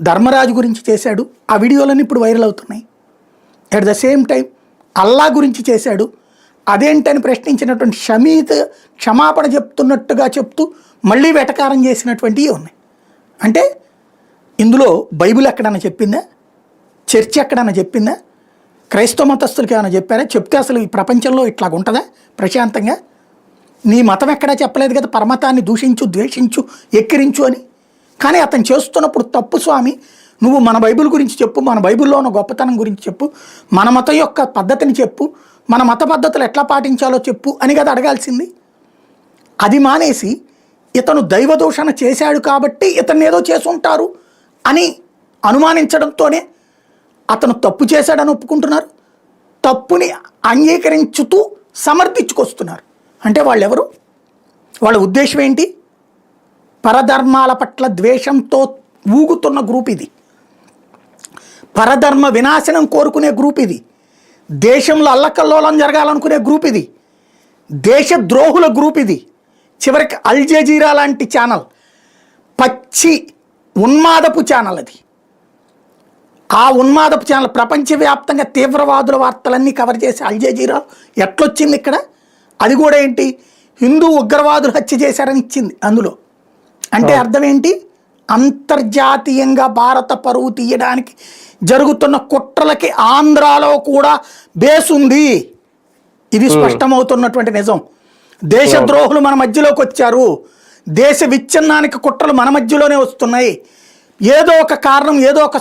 ధర్మరాజు గురించి చేశాడు ఆ వీడియోలన్నీ ఇప్పుడు వైరల్ అవుతున్నాయి. అట్ ద సేమ్ టైం అల్లా గురించి చేశాడు అదేంటని ప్రశ్నించినటువంటి షమీత్ క్షమాపణ చెప్తున్నట్టుగా చెప్తూ మళ్ళీ వెటకారం చేసినటువంటివి ఉన్నాయి. అంటే ఇందులో బైబిల్ ఎక్కడన్నా చెప్పిందా? చర్చ్ ఎక్కడన్నా చెప్పిందా? క్రైస్తవ మతస్థులకి ఏమైనా చెప్పారా? చెప్తే అసలు ఈ ప్రపంచంలో ఇట్లా ఉంటుందా? ప్రశాంతంగా? నీ మతం ఎక్కడా చెప్పలేదు కదా? పరమతాన్ని దూషించు ద్వేషించు ఎక్కిరించు అని. కానీ అతను చేస్తున్నప్పుడు తప్పు స్వామి. నువ్వు మన బైబిల్ గురించి చెప్పు మన బైబిల్లో ఉన్న గొప్పతనం గురించి చెప్పు మన మతం యొక్క పద్ధతిని చెప్పు మన మత పద్ధతులు ఎట్లా పాటించాలో చెప్పు అని కదా అడగాల్సింది. అది మానేసి ఇతను దైవదూషణ చేశాడు కాబట్టి ఇతన్ని ఏదో చేసుంటారు అని అనుమానించడంతోనే అతను తప్పు చేశాడని ఒప్పుకుంటున్నారు. తప్పుని అంగీకరించుతూ సమర్థించుకొస్తున్నారు. అంటే వాళ్ళు ఎవరు వాళ్ళ ఉద్దేశం ఏంటి? పరధర్మాల పట్ల ద్వేషంతో ఊగుతున్న గ్రూప్ ఇది. పరధర్మ వినాశనం కోరుకునే గ్రూప్ ఇది. దేశంలో అల్లకల్లోలం జరగాలనుకునే గ్రూప్ ఇది. దేశ ద్రోహుల గ్రూప్ ఇది. చివరికి అల్ జజీరా లాంటి ఛానల్. పచ్చి ఉన్మాదపు ఛానల్ అది. ఆ ఉన్మాదపు ఛానల్ ప్రపంచవ్యాప్తంగా తీవ్రవాదుల వార్తలన్నీ కవర్ చేసి అల్ జజీరా ఎట్లొచ్చింది ఇక్కడ? అది కూడా ఏంటి? హిందూ ఉగ్రవాదులు హత్య చేశారని ఇచ్చింది అందులో. అంటే అర్థం ఏంటి అంతర్జాతీయంగా భారత పరువు తీయడానికి జరుగుతున్న కుట్రలకి ఆంధ్రాలో కూడా బేస్ ఉంది. ఇది స్పష్టమవుతున్నటువంటి నిజం. దేశద్రోహులు మన మధ్యలోకి వచ్చారు. దేశ విచ్ఛిన్నానికి కుట్రలు మన మధ్యలోనే వస్తున్నాయి. ఏదో ఒక కారణం ఏదో ఒక